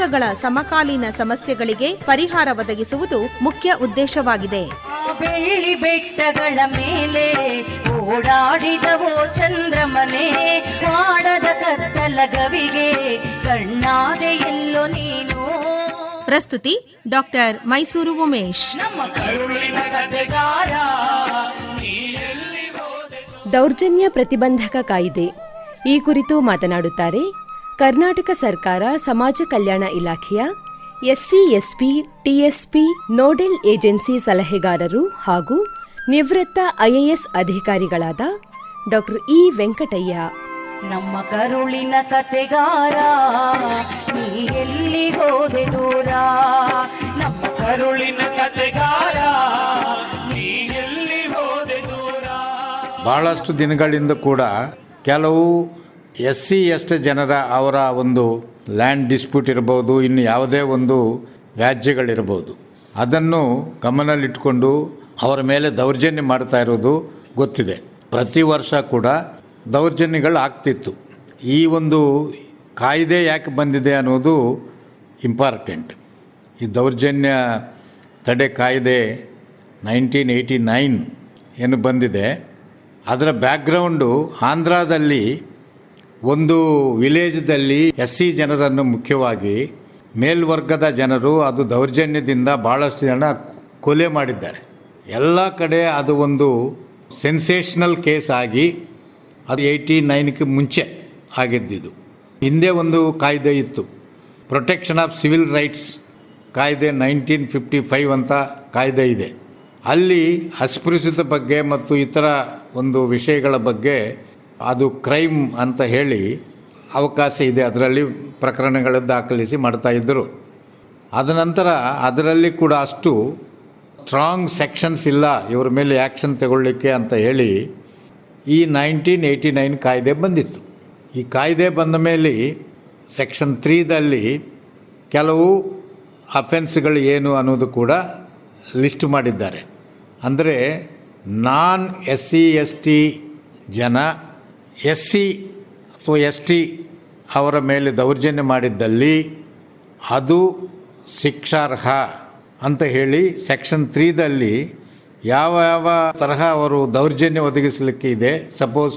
ಜನಾಂಗಗಳ ಸಮಕಾಲೀನ ಸಮಸ್ಯೆಗಳಿಗೆ ಪರಿಹಾರ ಒದಗಿಸುವುದು ಮುಖ್ಯ ಉದ್ದೇಶವಾಗಿದೆ. ಆ ಬೆಳ್ಳಿ ಬೆಟ್ಟಗಳ ಮೇಲೆ ಓಡಾಡಿದವೋ ಚಂದ್ರಮನೆ ಮಾಡದ ಕತ್ತಲ ಗವಿಗೆ ಕಣ್ಣಾದೆ ಎಲ್ಲೋ ನೀನು. ಪ್ರಸ್ತುತಿ ಡಾಕ್ಟರ್ ಮೈಸೂರು ಉಮೇಶ್. ದೌರ್ಜನ್ಯ ಪ್ರತಿಬಂಧಕ ಕಾಯಿದೆ. ಈ ಕುರಿತು ಮಾತನಾಡುತ್ತಾರೆ ಕರ್ನಾಟಕ ಸರ್ಕಾರ ಸಮಾಜ ಕಲ್ಯಾಣ ಇಲಾಖೆಯ SC SP TSP nodal agency ಸಲಹೆಗಾರರು ಹಾಗೂ ನಿವೃತ್ತ ಐಎಎಸ್ ಅಧಿಕಾರಿಗಳಾದ ಡಾಕ್ಟರ್ ಇ ವೆಂಕಟಯ್ಯ. ನಮ್ಮ ಕರುಳಿನ ಕತೆಗಾರ ನೀ ಎಲ್ಲಿ ಹೋದೆ ದೂರ? ನಮ್ಮ ಕರುಳಿನ ಕತೆಗಾರ ನೀನೆಲ್ಲಿ ಹೋದೆ ದೂರ? ಬಹಳಷ್ಟು ದಿನಗಳಿಂದ ಕೂಡ ಕೆಲವು ಎಸ್ ಸಿ ಎಸ್ ಜನರ ಅವರ ಒಂದು ಲ್ಯಾಂಡ್ ಡಿಸ್ಪ್ಯೂಟ್ ಇರ್ಬೋದು, ಇನ್ನು ಯಾವುದೇ ಒಂದು ವ್ಯಾಜ್ಯಗಳಿರ್ಬೋದು. ಅದನ್ನು ಗಮನದಲ್ಲಿಟ್ಕೊಂಡು ಅವರ ಮೇಲೆ ದೌರ್ಜನ್ಯ ಮಾಡ್ತಾ ಇರೋದು ಗೊತ್ತಿದೆ. ಪ್ರತಿ ವರ್ಷ ಕೂಡ ದೌರ್ಜನ್ಯಗಳು ಆಗ್ತಿತ್ತು. ಈ ಒಂದು ಕಾಯ್ದೆ ಯಾಕೆ ಬಂದಿದೆ ಅನ್ನೋದು ಇಂಪಾರ್ಟೆಂಟ್ ಈ ದೌರ್ಜನ್ಯ ತಡೆ ಕಾಯ್ದೆ ನೈನ್ಟೀನ್ ಏಯ್ಟಿ ನೈನ್ ಏನು ಬಂದಿದೆ, ಅದರ ಬ್ಯಾಕ್ಗ್ರೌಂಡು ಆಂಧ್ರದಲ್ಲಿ ಒಂದು ವಿಲೇಜ್ದಲ್ಲಿ ಎಸ್ ಸಿ ಜನರನ್ನು ಮುಖ್ಯವಾಗಿ ಮೇಲ್ವರ್ಗದ ಜನರು ಅದು ದೌರ್ಜನ್ಯದಿಂದ ಭಾಳಷ್ಟು ಜನ ಕೊಲೆ ಮಾಡಿದ್ದಾರೆ. ಎಲ್ಲ ಕಡೆ ಅದು ಒಂದು ಸೆನ್ಸೇಷನಲ್ ಕೇಸ್ ಆಗಿ ಅದು ಏಯ್ಟಿ ನೈನ್ಗೆ ಮುಂಚೆ ಆಗಿದ್ದಿದ್ದು. ಹಿಂದೆ ಒಂದು ಕಾಯ್ದೆ ಇತ್ತು. ಪ್ರೊಟೆಕ್ಷನ್ ಆಫ್ ಸಿವಿಲ್ ರೈಟ್ಸ್ ಕಾಯ್ದೆ ನೈನ್ಟೀನ್ ಫಿಫ್ಟಿ ಫೈವ್ ಅಂತ ಕಾಯ್ದೆ ಇದೆ. ಅಲ್ಲಿ ಅಸ್ಪೃಶ್ಯತೆ ಬಗ್ಗೆ ಮತ್ತು ಇತರ ಒಂದು ವಿಷಯಗಳ ಬಗ್ಗೆ ಅದು ಕ್ರೈಮ್ ಅಂತ ಹೇಳಿ ಅವಕಾಶ ಇದೆ. ಅದರಲ್ಲಿ ಪ್ರಕರಣಗಳು ದಾಖಲಿಸಿ ಮಾಡ್ತಾಯಿದ್ದರು ಅದ ನಂತರ ಅದರಲ್ಲಿ ಕೂಡ ಅಷ್ಟು ಸ್ಟ್ರಾಂಗ್ ಸೆಕ್ಷನ್ಸ್ ಇಲ್ಲ. ಇವ್ರ ಮೇಲೆ ಆ್ಯಕ್ಷನ್ ತಗೊಳ್ಳಿಕ್ಕೆ ಅಂತ ಹೇಳಿ ಈ ನೈನ್ಟೀನ್ ಏಯ್ಟಿ ನೈನ್ ಕಾಯ್ದೆ ಬಂದಿತ್ತು. ಈ ಕಾಯ್ದೆ ಬಂದ ಮೇಲೆ ಸೆಕ್ಷನ್ ತ್ರೀದಲ್ಲಿ ಕೆಲವು ಅಫೆನ್ಸ್ಗಳು ಏನು ಅನ್ನೋದು ಕೂಡ ಲಿಸ್ಟ್ ಮಾಡಿದ್ದಾರೆ. ಅಂದರೆ non S C S T ಜನ ಎಸ್ ಸಿ ಅಥವಾ ಎಸ್ ಟಿ ಅವರ ಮೇಲೆ ದೌರ್ಜನ್ಯ ಮಾಡಿದ್ದಲ್ಲಿ ಅದು ಶಿಕ್ಷಾರ್ಹ ಅಂತ ಹೇಳಿ ಸೆಕ್ಷನ್ ತ್ರೀದಲ್ಲಿ ಯಾವ ಯಾವ ತರಹ ಅವರು ದೌರ್ಜನ್ಯ ಒದಗಿಸಲಿಕ್ಕೆ ಇದೆ, ಸಪೋಸ್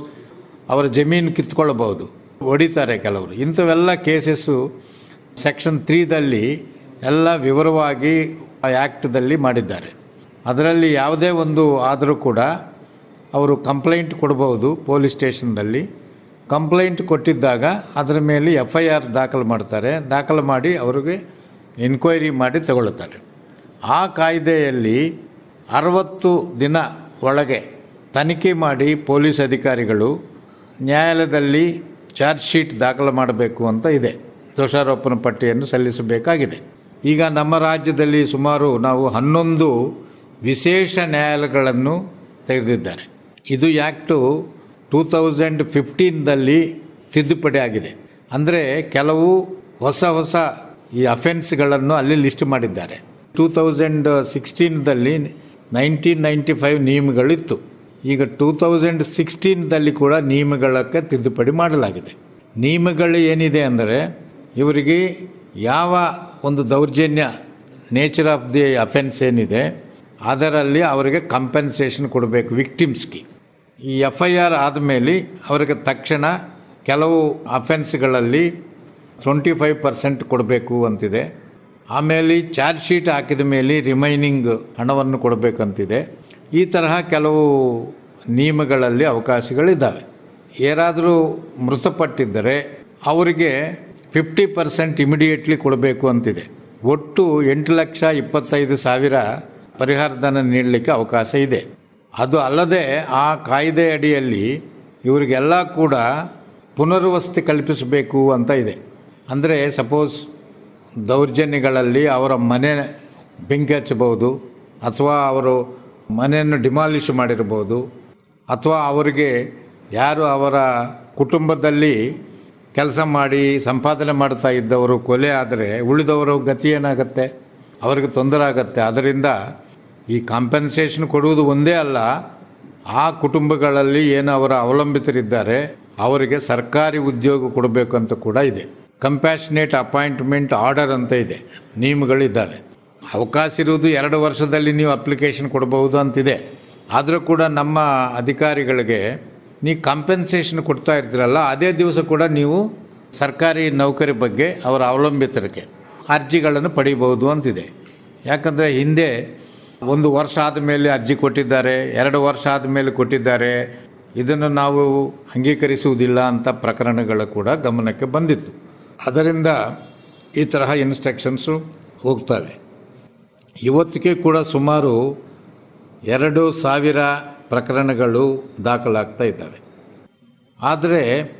ಅವರ ಜಮೀನು ಕಿತ್ಕೊಳ್ಬೋದು ಹೊಡಿತಾರೆ ಕೆಲವರು. ಇಂಥವೆಲ್ಲ ಕೇಸಸ್ಸು ಸೆಕ್ಷನ್ ತ್ರೀದಲ್ಲಿ ಎಲ್ಲ ವಿವರವಾಗಿ ಆ ಆ್ಯಕ್ಟ್ದಲ್ಲಿ ಮಾಡಿದ್ದಾರೆ. ಅದರಲ್ಲಿ ಯಾವುದೇ ಒಂದು ಆದರೂ ಕೂಡ ಅವರು ಕಂಪ್ಲೇಂಟ್ ಕೊಡಬಹುದು ಪೊಲೀಸ್ ಸ್ಟೇಷನ್ದಲ್ಲಿ ಕಂಪ್ಲೇಂಟ್ ಕೊಟ್ಟಿದ್ದಾಗ ಅದರ ಮೇಲೆ ಎಫ್ ಐ ಆರ್ ದಾಖಲು ಮಾಡ್ತಾರೆ. ದಾಖಲು ಮಾಡಿ ಅವರಿಗೆ ಎನ್ಕ್ವೈರಿ ಮಾಡಿ ತಗೊಳ್ಳುತ್ತಾರೆ. ಆ ಕಾಯ್ದೆಯಲ್ಲಿ ಅರವತ್ತು ದಿನ ಒಳಗೆ ತನಿಖೆ ಮಾಡಿ ಪೊಲೀಸ್ ಅಧಿಕಾರಿಗಳು ನ್ಯಾಯಾಲಯದಲ್ಲಿ ಚಾರ್ಜ್ ಶೀಟ್ ದಾಖಲು ಮಾಡಬೇಕು ಅಂತ ಇದೆ. ದೋಷಾರೋಪಣ ಪಟ್ಟಿಯನ್ನು ಸಲ್ಲಿಸಬೇಕಾಗಿದೆ. ಈಗ ನಮ್ಮ ರಾಜ್ಯದಲ್ಲಿ ಸುಮಾರು ನಾವು ಹನ್ನೊಂದು ವಿಶೇಷ ನ್ಯಾಯಾಲಯಗಳನ್ನು ತೆಗೆದಿದ್ದಾರೆ. ಇದು ಆ್ಯಕ್ಟು ಟೂ ತೌಸಂಡ್ ಫಿಫ್ಟೀನ್ದಲ್ಲಿ ತಿದ್ದುಪಡಿ ಆಗಿದೆ. ಅಂದರೆ ಕೆಲವು ಹೊಸ ಹೊಸ ಈ ಅಫೆನ್ಸ್ಗಳನ್ನು ಅಲ್ಲಿ ಲಿಸ್ಟ್ ಮಾಡಿದ್ದಾರೆ. ಟೂ ತೌಸಂಡ್ ಸಿಕ್ಸ್ಟೀನ್ದಲ್ಲಿ ನೈನ್ಟೀನ್ ನೈಂಟಿ ಫೈವ್ ನಿಯಮಗಳಿತ್ತು. ಈಗ ಟೂ ತೌಸಂಡ್ ಸಿಕ್ಸ್ಟೀನ್ದಲ್ಲಿ ಕೂಡ ನಿಯಮಗಳಕ್ಕೆ ತಿದ್ದುಪಡಿ ಮಾಡಲಾಗಿದೆ. ನಿಯಮಗಳು ಏನಿದೆ ಅಂದರೆ ಇವರಿಗೆ ಯಾವ ಒಂದು ದೌರ್ಜನ್ಯ ನೇಚರ್ ಆಫ್ ದಿ ಅಫೆನ್ಸ್ ಏನಿದೆ, ಅದರಲ್ಲಿ ಅವರಿಗೆ ಕಂಪೆನ್ಸೇಷನ್ ಕೊಡಬೇಕು ವಿಕ್ಟಿಮ್ಸ್ಗೆ ಈ ಎಫ್ ಐ ಆರ್ ಆದಮೇಲೆ ಅವರಿಗೆ ತಕ್ಷಣ ಕೆಲವು ಅಫೆನ್ಸ್ಗಳಲ್ಲಿ ಟ್ವೆಂಟಿ ಫೈವ್ ಪರ್ಸೆಂಟ್ ಕೊಡಬೇಕು ಅಂತಿದೆ. ಆಮೇಲೆ ಚಾರ್ಜ್ ಶೀಟ್ ಹಾಕಿದ ಮೇಲೆ ರಿಮೈನಿಂಗ್ ಹಣವನ್ನು ಕೊಡಬೇಕಂತಿದೆ. ಈ ತರಹ ಕೆಲವು ನಿಯಮಗಳಲ್ಲಿ ಅವಕಾಶಗಳಿದ್ದಾವೆ. ಯಾರಾದರೂ ಮೃತಪಟ್ಟಿದ್ದರೆ ಅವರಿಗೆ ಫಿಫ್ಟಿ ಪರ್ಸೆಂಟ್ ಇಮಿಡಿಯೇಟ್ಲಿ ಕೊಡಬೇಕು ಅಂತಿದೆ. ಒಟ್ಟು ಎಂಟು ಲಕ್ಷ ಇಪ್ಪತ್ತೈದು ಸಾವಿರ ಪರಿಹಾರಧನ ನೀಡಲಿಕ್ಕೆ ಅವಕಾಶ ಇದೆ. ಅದು ಅಲ್ಲದೆ ಆ ಕಾಯ್ದೆ ಅಡಿಯಲ್ಲಿ ಇವರಿಗೆಲ್ಲ ಕೂಡ ಪುನರ್ವಸತಿ ಕಲ್ಪಿಸಬೇಕು ಅಂತ ಇದೆ. ಅಂದರೆ ಸಪೋಸ್ ದೌರ್ಜನ್ಯಗಳಲ್ಲಿ ಅವರ ಮನೆ ಬೆಂಕಿ ಹಚ್ಚಬಹುದು, ಅಥವಾ ಅವರು ಮನೆಯನ್ನು ಡಿಮಾಲಿಷ್ ಮಾಡಿರ್ಬೋದು ಅಥವಾ ಅವರಿಗೆ ಯಾರು ಅವರ ಕುಟುಂಬದಲ್ಲಿ ಕೆಲಸ ಮಾಡಿ ಸಂಪಾದನೆ ಮಾಡ್ತಾ ಇದ್ದವರು ಕೊಲೆ ಆದರೆ ಉಳಿದವರು ಗತಿ ಏನಾಗುತ್ತೆ? ಅವರಿಗೆ ತೊಂದರೆ ಆಗುತ್ತೆ. ಅದರಿಂದ ಈ ಕಾಂಪೆನ್ಸೇಷನ್ ಕೊಡುವುದು ಒಂದೇ ಅಲ್ಲ, ಆ ಕುಟುಂಬಗಳಲ್ಲಿ ಏನು ಅವರ ಅವಲಂಬಿತರಿದ್ದಾರೆ, ಅವರಿಗೆ ಸರ್ಕಾರಿ ಉದ್ಯೋಗ ಕೊಡಬೇಕು ಅಂತ ಕೂಡ ಇದೆ. ಕಂಪ್ಯಾಷನೇಟ್ ಅಪಾಯಿಂಟ್ಮೆಂಟ್ ಆರ್ಡರ್ ಅಂತ ಇದೆ, ನಿಯಮಗಳಿದ್ದಾವೆ. ಅವಕಾಶ ಇರುವುದು ಎರಡು ವರ್ಷದಲ್ಲಿ ನೀವು ಅಪ್ಲಿಕೇಶನ್ ಕೊಡಬಹುದು ಅಂತಿದೆ. ಆದರೂ ಕೂಡ ನಮ್ಮ ಅಧಿಕಾರಿಗಳಿಗೆ ನೀವು ಕಾಂಪೆನ್ಸೇಷನ್ ಕೊಡ್ತಾ ಇರ್ತೀರಲ್ಲ, ಅದೇ ದಿವಸ ಕೂಡ ನೀವು ಸರ್ಕಾರಿ ನೌಕರಿ ಬಗ್ಗೆ ಅವರ ಅವಲಂಬಿತರಿಗೆ ಅರ್ಜಿಗಳನ್ನು ಪಡಿಬಹುದು ಅಂತಿದೆ. ಯಾಕಂದರೆ ಹಿಂದೆ ಒಂದು ವರ್ಷ ಆದಮೇಲೆ ಅರ್ಜಿ ಕೊಟ್ಟಿದ್ದಾರೆ, ಎರಡು ವರ್ಷ ಆದಮೇಲೆ ಕೊಟ್ಟಿದ್ದಾರೆ. ಇದನ್ನು ನಾವು ಅಂಗೀಕರಿಸುವುದಿಲ್ಲ ಅಂತ ಪ್ರಕರಣಗಳು ಕೂಡ ಗಮನಕ್ಕೆ ಬಂದಿತ್ತು. ಅದರಿಂದ ಈ ತರಹ ಇನ್ಸ್ಟ್ರಕ್ಷನ್ಸು ಹೋಗ್ತವೆ. ಇವತ್ತಿಗೆ ಕೂಡ ಸುಮಾರು ಎರಡು ಸಾವಿರ ಪ್ರಕರಣಗಳು ದಾಖಲಾಗ್ತಾ ಇದ್ದಾವೆ. ಆದರೆ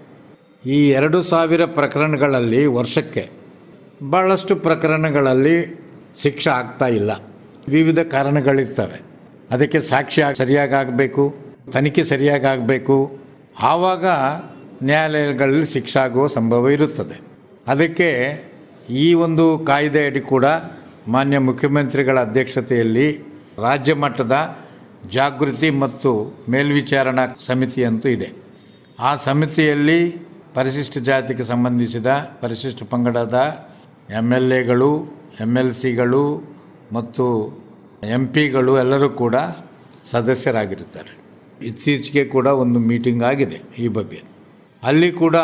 ಈ ಎರಡು ಸಾವಿರ ಪ್ರಕರಣಗಳಲ್ಲಿ ವರ್ಷಕ್ಕೆ ಭಾಳಷ್ಟು ಪ್ರಕರಣಗಳಲ್ಲಿ ಶಿಕ್ಷೆ ಆಗ್ತಾ ಇಲ್ಲ. ವಿವಿಧ ಕಾರಣಗಳಿರ್ತವೆ. ಅದಕ್ಕೆ ಸಾಕ್ಷಿ ಸರಿಯಾಗಿ ಆಗಬೇಕು, ತನಿಖೆ ಸರಿಯಾಗಿ ಆಗಬೇಕು. ಆವಾಗ ನ್ಯಾಯಾಲಯಗಳಲ್ಲಿ ಶಿಕ್ಷೆ ಆಗುವ ಸಂಭವ ಇರುತ್ತದೆ. ಅದಕ್ಕೆ ಈ ಒಂದು ಕಾಯ್ದೆಯಡಿ ಕೂಡ ಮಾನ್ಯ ಮುಖ್ಯಮಂತ್ರಿಗಳ ಅಧ್ಯಕ್ಷತೆಯಲ್ಲಿ ರಾಜ್ಯ ಮಟ್ಟದ ಜಾಗೃತಿ ಮತ್ತು ಮೇಲ್ವಿಚಾರಣಾ ಸಮಿತಿ ಅಂತೂ ಇದೆ. ಆ ಸಮಿತಿಯಲ್ಲಿ ಪರಿಶಿಷ್ಟ ಜಾತಿಗೆ ಸಂಬಂಧಿಸಿದ, ಪರಿಶಿಷ್ಟ ಪಂಗಡದ ಎಂ ಎಲ್ ಎಗಳು ಎಂ ಎಲ್ ಸಿಗಳು ಮತ್ತು ಎಂ ಪಿಗಳು ಎಲ್ಲರೂ ಕೂಡ ಸದಸ್ಯರಾಗಿರುತ್ತಾರೆ. ಇತ್ತೀಚೆಗೆ ಕೂಡ ಒಂದು ಮೀಟಿಂಗ್ ಆಗಿದೆ ಈ ಬಗ್ಗೆ. ಅಲ್ಲಿ ಕೂಡ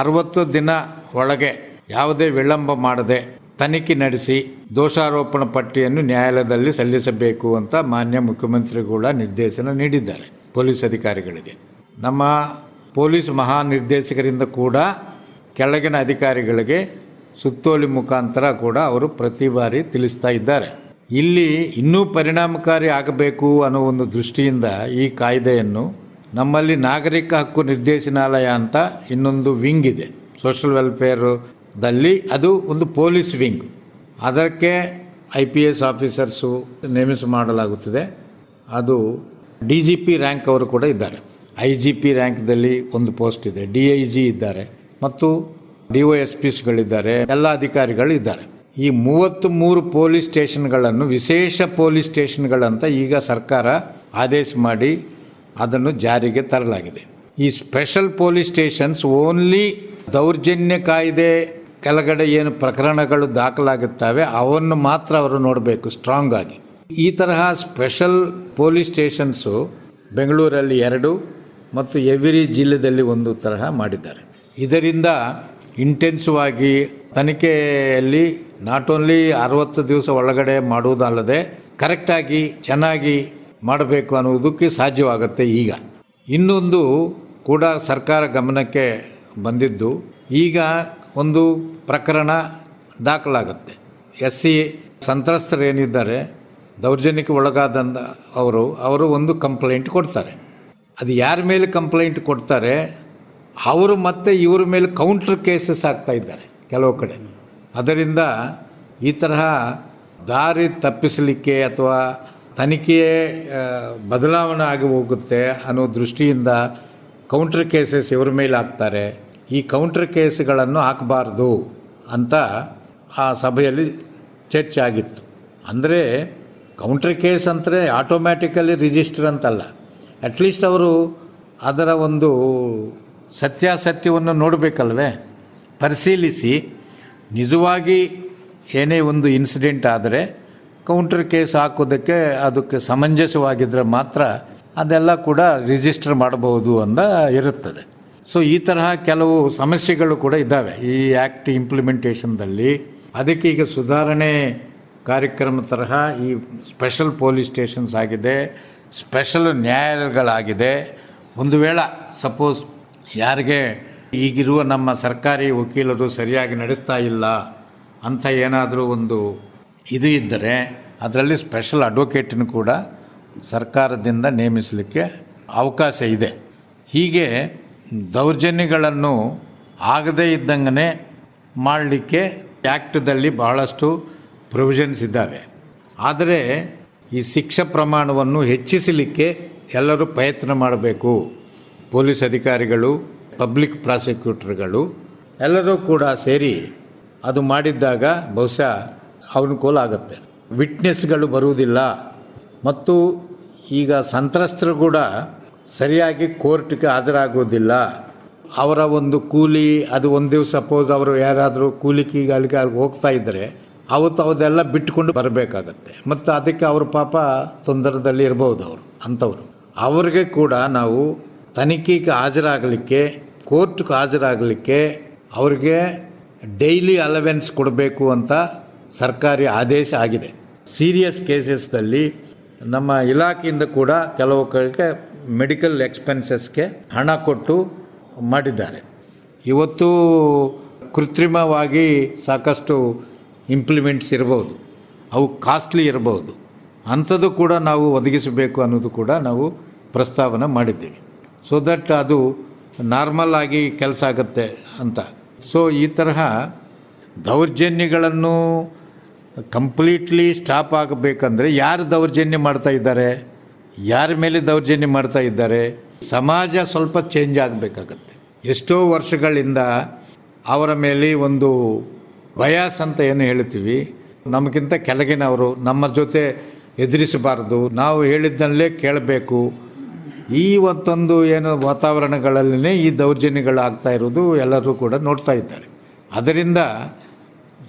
ಅರವತ್ತು ದಿನ ಒಳಗೆ ಯಾವುದೇ ವಿಳಂಬ ಮಾಡದೆ ತನಿಖೆ ನಡೆಸಿ ದೋಷಾರೋಪಣ ಪಟ್ಟಿಯನ್ನು ನ್ಯಾಯಾಲಯದಲ್ಲಿ ಸಲ್ಲಿಸಬೇಕು ಅಂತ ಮಾನ್ಯ ಮುಖ್ಯಮಂತ್ರಿಗಳ ನಿರ್ದೇಶನ ನೀಡಿದ್ದಾರೆ ಪೊಲೀಸ್ ಅಧಿಕಾರಿಗಳಿಗೆ. ನಮ್ಮ ಪೊಲೀಸ್ ಮಹಾನಿರ್ದೇಶಕರಿಂದ ಕೂಡ ಕೆಳಗಿನ ಅಧಿಕಾರಿಗಳಿಗೆ ಸುತ್ತೋಲೆ ಮುಖಾಂತರ ಕೂಡ ಅವರು ಪ್ರತಿ ಬಾರಿ ತಿಳಿಸ್ತಾ ಇದ್ದಾರೆ. ಇಲ್ಲಿ ಇನ್ನೂ ಪರಿಣಾಮಕಾರಿ ಆಗಬೇಕು ಅನ್ನೋ ಒಂದು ದೃಷ್ಟಿಯಿಂದ ಈ ಕಾಯ್ದೆಯನ್ನು ನಮ್ಮಲ್ಲಿ ನಾಗರಿಕ ಹಕ್ಕು ನಿರ್ದೇಶನಾಲಯ ಅಂತ ಇನ್ನೊಂದು ವಿಂಗ್ ಇದೆ. ಸೋಷಲ್ ವೆಲ್ಫೇರ್ದಲ್ಲಿ ಅದು ಒಂದು ಪೊಲೀಸ್ ವಿಂಗ್. ಅದಕ್ಕೆ ಐ ಪಿ ಎಸ್ ಆಫೀಸರ್ಸು ನೇಮಿಸಿ ಮಾಡಲಾಗುತ್ತದೆ. ಅದು ಡಿ ಜಿ ಪಿ ರ್ಯಾಂಕ್ ಅವರು ಕೂಡ ಇದ್ದಾರೆ. ಐ ಜಿ ಪಿ ರ್ಯಾಂಕ್ದಲ್ಲಿ ಒಂದು ಪೋಸ್ಟ್ ಇದೆ. ಡಿ ಐ ಜಿ ಇದ್ದಾರೆ. ಮತ್ತು ಡಿ ಒ ಎಸ್ ಎಲ್ಲ ಅಧಿಕಾರಿಗಳು ಇದ್ದಾರೆ ಈ ಮೂವತ್ತ್ ಮೂರು ಪೊಲೀಸ್ ಸ್ಟೇಷನ್ಗಳನ್ನು, ವಿಶೇಷ ಪೊಲೀಸ್ ಸ್ಟೇಷನ್ಗಳಂತ ಈಗ ಸರ್ಕಾರ ಆದೇಶ ಮಾಡಿ ಅದನ್ನು ಜಾರಿಗೆ ತರಲಾಗಿದೆ. ಈ ಸ್ಪೆಷಲ್ ಪೊಲೀಸ್ ಸ್ಟೇಷನ್ಸ್ ಓನ್ಲಿ ದೌರ್ಜನ್ಯ ಕಾಯ್ದೆ ಕೆಳಗಡೆ ಏನು ಪ್ರಕರಣಗಳು ದಾಖಲಾಗುತ್ತವೆ, ಅವನ್ನು ಮಾತ್ರ ಅವರು ನೋಡಬೇಕು ಸ್ಟ್ರಾಂಗ್ ಆಗಿ. ಈ ತರಹ ಸ್ಪೆಷಲ್ ಪೊಲೀಸ್ ಸ್ಟೇಷನ್ಸು ಬೆಂಗಳೂರಲ್ಲಿ ಎರಡು ಮತ್ತು ಎವಿರಿ ಜಿಲ್ಲೆಯಲ್ಲಿ ಒಂದು ತರಹ ಮಾಡಿದ್ದಾರೆ. ಇದರಿಂದ ಇಂಟೆನ್ಸಿವ್ ಆಗಿ ತನಿಖೆಯಲ್ಲಿ ನಾಟ್ ಓನ್ಲಿ ಅರವತ್ತು ದಿವಸ ಒಳಗಡೆ ಮಾಡುವುದಲ್ಲದೆ ಕರೆಕ್ಟಾಗಿ ಚೆನ್ನಾಗಿ ಮಾಡಬೇಕು ಅನ್ನುವುದಕ್ಕೆ ಸಾಧ್ಯವಾಗುತ್ತೆ ಈಗ. ಇನ್ನೊಂದು ಕೂಡ ಸರ್ಕಾರ ಗಮನಕ್ಕೆ ಬಂದಿದ್ದು ಈಗ ಒಂದು ಪ್ರಕರಣ ದಾಖಲಾಗುತ್ತೆ. ಎಸ್ ಸಿ ಸಂತ್ರಸ್ತರು ಏನಿದ್ದಾರೆ ದೌರ್ಜನ್ಯಕ್ಕೆ ಒಳಗಾದಂಥ ಅವರು ಅವರು ಒಂದು ಕಂಪ್ಲೇಂಟ್ ಕೊಡ್ತಾರೆ. ಅದು ಯಾರ ಮೇಲೆ ಕಂಪ್ಲೇಂಟ್ ಕೊಡ್ತಾರೆ ಅವರು ಮತ್ತೆ ಇವ್ರ ಮೇಲೆ ಕೌಂಟ್ರ್ ಕೇಸಸ್ ಆಗ್ತಾ ಇದ್ದಾರೆ ಕೆಲವು ಕಡೆ. ಅದರಿಂದ ಈ ತರಹ ದಾರಿ ತಪ್ಪಿಸಲಿಕ್ಕೆ ಅಥವಾ ತನಿಖೆಯೇ ಬದಲಾವಣೆ ಆಗಿ ಹೋಗುತ್ತೆ ಅನ್ನೋ ದೃಷ್ಟಿಯಿಂದ ಕೌಂಟ್ರ್ ಕೇಸಸ್ ಇವ್ರ ಮೇಲೆ ಹಾಕ್ತಾರೆ ಈ ಕೌಂಟ್ರ್ ಕೇಸ್ಗಳನ್ನು ಹಾಕಬಾರ್ದು ಅಂತ ಆ ಸಭೆಯಲ್ಲಿ ಚರ್ಚೆ ಆಗಿತ್ತು. ಅಂದರೆ ಕೌಂಟ್ರ್ ಕೇಸ್ ಅಂದರೆ ಆಟೋಮ್ಯಾಟಿಕಲಿ ರಿಜಿಸ್ಟರ್ ಅಂತಲ್ಲ. ಅಟ್ಲೀಸ್ಟ್ ಅವರು ಅದರ ಒಂದು ಸತ್ಯಾಸತ್ಯವನ್ನು ನೋಡಬೇಕಲ್ವೇ? ಪರಿಶೀಲಿಸಿ. ನಿಜವಾಗಿ ಏನೇ ಒಂದು ಇನ್ಸಿಡೆಂಟ್ ಆದರೆ ಕೌಂಟರ್ ಕೇಸ್ ಹಾಕೋದಕ್ಕೆ ಅದಕ್ಕೆ ಸಮಂಜಸವಾಗಿದ್ದರೆ ಮಾತ್ರ ಅದೆಲ್ಲ ಕೂಡ ರಿಜಿಸ್ಟರ್ ಮಾಡಬಹುದು ಅಂತ ಇರುತ್ತದೆ. ಸೊ, ಈ ತರಹ ಕೆಲವು ಸಮಸ್ಯೆಗಳು ಕೂಡ ಇದ್ದಾವೆ. ಈ ಆ್ಯಕ್ಟ್ ಇಂಪ್ಲಿಮೆಂಟೇಷನ್ದಲ್ಲಿ ಅದಕ್ಕೆ ಈಗ ಸುಧಾರಣೆ ಕಾರ್ಯಕ್ರಮ ತರಹ ಈ ಸ್ಪೆಷಲ್ ಪೊಲೀಸ್ ಸ್ಟೇಷನ್ಸ್ ಆಗಿದೆ, ಸ್ಪೆಷಲ್ ನ್ಯಾಯಾಲಯಗಳಾಗಿದೆ. ಒಂದು ವೇಳೆ ಸಪೋಸ್ ಯಾರಿಗೆ ಈಗಿರುವ ನಮ್ಮ ಸರ್ಕಾರಿ ವಕೀಲರು ಸರಿಯಾಗಿ ನಡೆಸ್ತಾ ಇಲ್ಲ ಅಂತ ಏನಾದರೂ ಒಂದು ಇದು ಇದ್ದರೆ ಅದರಲ್ಲಿ ಸ್ಪೆಷಲ್ ಅಡ್ವೊಕೇಟನ್ನು ಕೂಡ ಸರ್ಕಾರದಿಂದ ನೇಮಿಸಲಿಕ್ಕೆ ಅವಕಾಶ ಇದೆ. ಹೀಗೆ ದೌರ್ಜನ್ಯಗಳನ್ನು ಆಗದೇ ಇದ್ದಂಗೆ ಮಾಡಲಿಕ್ಕೆ ಆ್ಯಕ್ಟ್ದಲ್ಲಿ ಬಹಳಷ್ಟು ಪ್ರೊವಿಷನ್ಸ್ ಇದ್ದಾವೆ. ಆದರೆ ಈ ಶಿಕ್ಷಾ ಪ್ರಮಾಣವನ್ನು ಹೆಚ್ಚಿಸಲಿಕ್ಕೆ ಎಲ್ಲರೂ ಪ್ರಯತ್ನ ಮಾಡಬೇಕು. ಪೊಲೀಸ್ ಅಧಿಕಾರಿಗಳು, ಪಬ್ಲಿಕ್ ಪ್ರಾಸಿಕ್ಯೂಟರ್ಗಳು ಎಲ್ಲರೂ ಕೂಡ ಸೇರಿ ಅದು ಮಾಡಿದ್ದಾಗ ಬಹುಶಃ ಅನುಕೂಲ ಆಗುತ್ತೆ. ವಿಟ್ನೆಸ್ಗಳು ಬರುವುದಿಲ್ಲ. ಮತ್ತು ಈಗ ಸಂತ್ರಸ್ತರು ಕೂಡ ಸರಿಯಾಗಿ ಕೋರ್ಟ್ಗೆ ಹಾಜರಾಗುವುದಿಲ್ಲ. ಅವರ ಒಂದು ಕೂಲಿ, ಅದು ಒಂದು ದಿವಸ ಸಪೋಸ್ ಅವರು ಯಾರಾದರೂ ಕೂಲಿ ಅಲ್ಲಿಗೆ ಅಲ್ಲಿಗೆ ಹೋಗ್ತಾ ಇದ್ದರೆ ಅವತ್ತು ಅವದೆಲ್ಲ ಬಿಟ್ಕೊಂಡು ಬರಬೇಕಾಗತ್ತೆ. ಮತ್ತು ಅದಕ್ಕೆ ಅವ್ರ ಪಾಪ ತೊಂದರೆದಲ್ಲಿ ಇರಬಹುದು ಅವರು, ಅಂಥವ್ರು. ಅವ್ರಿಗೆ ಕೂಡ ನಾವು ತನಿಖೆಗೆ ಹಾಜರಾಗಲಿಕ್ಕೆ, ಕೋರ್ಟ್ಗೆ ಹಾಜರಾಗಲಿಕ್ಕೆ ಅವ್ರಿಗೆ ಡೈಲಿ ಅಲವೆನ್ಸ್ ಕೊಡಬೇಕು ಅಂತ ಸರ್ಕಾರಿ ಆದೇಶ ಆಗಿದೆ. ಸೀರಿಯಸ್ ಕೇಸಸ್ದಲ್ಲಿ ನಮ್ಮ ಇಲಾಖೆಯಿಂದ ಕೂಡ ಕೆಲವು ಕಡೆಗೆ ಮೆಡಿಕಲ್ ಎಕ್ಸ್ಪೆನ್ಸಸ್ಗೆ ಹಣ ಕೊಟ್ಟು ಮಾಡಿದ್ದಾರೆ. ಇವತ್ತು ಕೃತ್ರಿಮವಾಗಿ ಸಾಕಷ್ಟು ಇಂಪ್ಲಿಮೆಂಟ್ಸ್ ಇರ್ಬೋದು. ಅವು ಕಾಸ್ಟ್ಲಿ ಇರಬಹುದು ಅಂಥದ್ದು ಕೂಡ ನಾವು ಒದಗಿಸಬೇಕು ಅನ್ನೋದು ಕೂಡ ನಾವು ಪ್ರಸ್ತಾವನೆ ಮಾಡಿದ್ದೀವಿ. ಸೊ ದಟ್ ಅದು ನಾರ್ಮಲ್ ಆಗಿ ಕೆಲಸ ಆಗುತ್ತೆ ಅಂತ. ಸೊ ಈ ತರಹ ದೌರ್ಜನ್ಯಗಳನ್ನು ಕಂಪ್ಲೀಟ್ಲಿ ಸ್ಟಾಪ್ ಆಗಬೇಕಂದ್ರೆ ಯಾರು ದೌರ್ಜನ್ಯ ಮಾಡ್ತಾ ಇದ್ದಾರೆ? ಯಾರ ಮೇಲೆ ದೌರ್ಜನ್ಯ ಮಾಡ್ತಾ ಇದ್ದಾರೆ? ಸಮಾಜ ಸ್ವಲ್ಪ ಚೇಂಜ್ ಆಗಬೇಕಾಗತ್ತೆ. ಎಷ್ಟೋ ವರ್ಷಗಳಿಂದ ಅವರ ಮೇಲೆ ಒಂದು ಬಯಾಸ್ ಅಂತ ಏನು ಹೇಳ್ತೀವಿ? ನಮಗಿಂತ ಕೆಳಗಿನವರು, ನಮ್ಮ ಜೊತೆ ಎದುರಿಸಬಾರ್ದು. ನಾವು ಹೇಳಿದ್ದಲ್ಲೇ ಕೇಳಬೇಕು. ಈ ಒಂದೊಂದು ಏನು ವಾತಾವರಣಗಳಲ್ಲೇ ಈ ದೌರ್ಜನ್ಯಗಳಾಗ್ತಾ ಇರೋದು ಎಲ್ಲರೂ ಕೂಡ ನೋಡ್ತಾ ಇದ್ದಾರೆ. ಅದರಿಂದ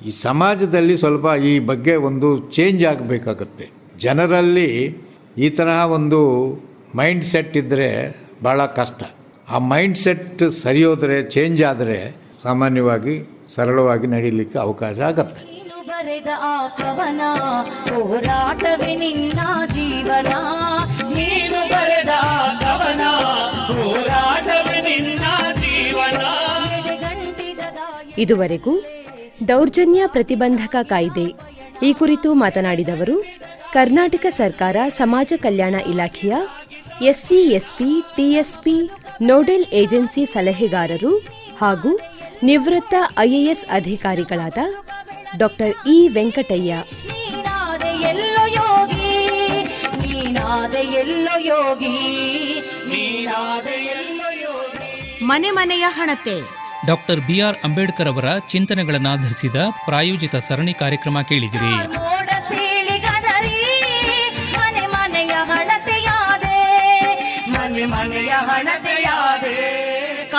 ಈ ಸಮಾಜದಲ್ಲಿ ಸ್ವಲ್ಪ ಈ ಬಗ್ಗೆ ಒಂದು ಚೇಂಜ್ ಆಗಬೇಕಾಗತ್ತೆ. ಜನರಲ್ಲಿ ಈ ತರಹ ಒಂದು ಮೈಂಡ್ ಸೆಟ್ ಇದ್ದರೆ ಭಾಳ ಕಷ್ಟ. ಆ ಮೈಂಡ್ ಸೆಟ್ ಸರಿ ಹೋದರೆ ಚೇಂಜ್ ಆದರೆ ಸಾಮಾನ್ಯವಾಗಿ ಸರಳವಾಗಿ ನಡೀಲಿಕ್ಕೆ ಅವಕಾಶ ಆಗತ್ತೆ. ನೀನು ಬರೆದ ಕವನ ಹೋರಾಟವೇ ನಿನ್ನ ಜೀವನ. ಇದುವರೆಗೂ ದೌರ್ಜನ್ಯ ಪ್ರತಿಬಂಧಕ ಕಾಯ್ದೆ. ಈ ಕುರಿತು ಮಾತನಾಡಿದವರು ಕರ್ನಾಟಕ ಸರ್ಕಾರ ಸಮಾಜ ಕಲ್ಯಾಣ ಇಲಾಖೆಯ SC SP TSP nodal agency ಸಲಹೆಗಾರರು ಹಾಗೂ ನಿವೃತ್ತ ಐಎಎಸ್ ಅಧಿಕಾರಿಗಳಾದ ಡಾಕ್ಟರ್ ಇ ವೆಂಕಟಯ್ಯ. ಎಲ್ಲೋ ಯೋಗಿ ನೀನಾದೆ ಎಲ್ಲೋ ಯೋಗಿ. ಮನೆ ಮನೆಯ ಹಣತೆ. ಡಾಕ್ಟರ್ ಬಿ ಆರ್ ಅಂಬೇಡ್ಕರ್ ಅವರ ಚಿಂತನೆಗಳನ್ನಾಧರಿಸಿದ ಪ್ರಾಯೋಜಿತ ಸರಣಿ ಕಾರ್ಯಕ್ರಮ ಕೇಳಿದಿರಿ. ಮನೆ ಮನೆಯ ಹಣತೆ ಮನೆ ಮನೆಯ ಹಣತೆಯಾದೆ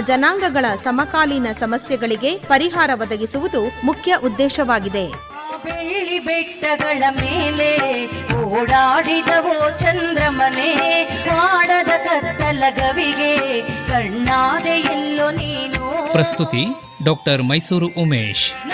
ಜನಾಂಗಗಳ ಸಮಕಾಲೀನ ಸಮಸ್ಯೆಗಳಿಗೆ ಪರಿಹಾರ ಒದಗಿಸುವುದು ಮುಖ್ಯ ಉದ್ದೇಶವಾಗಿದೆ. ಆ ಬೆಳ್ಳಿ ಬೆಟ್ಟಗಳ ಮೇಲೆ ಓಡಾಡಿದವೋ ಚಂದ್ರಮನೆ ಮಾಡದ ಕತ್ತಲ ಗವಿಗೆ ಕಣ್ಣಾದೆ ಎಲ್ಲೋ ನೀನು. ಪ್ರಸ್ತುತಿ ಡಾಕ್ಟರ್ ಮೈಸೂರು ಉಮೇಶ್.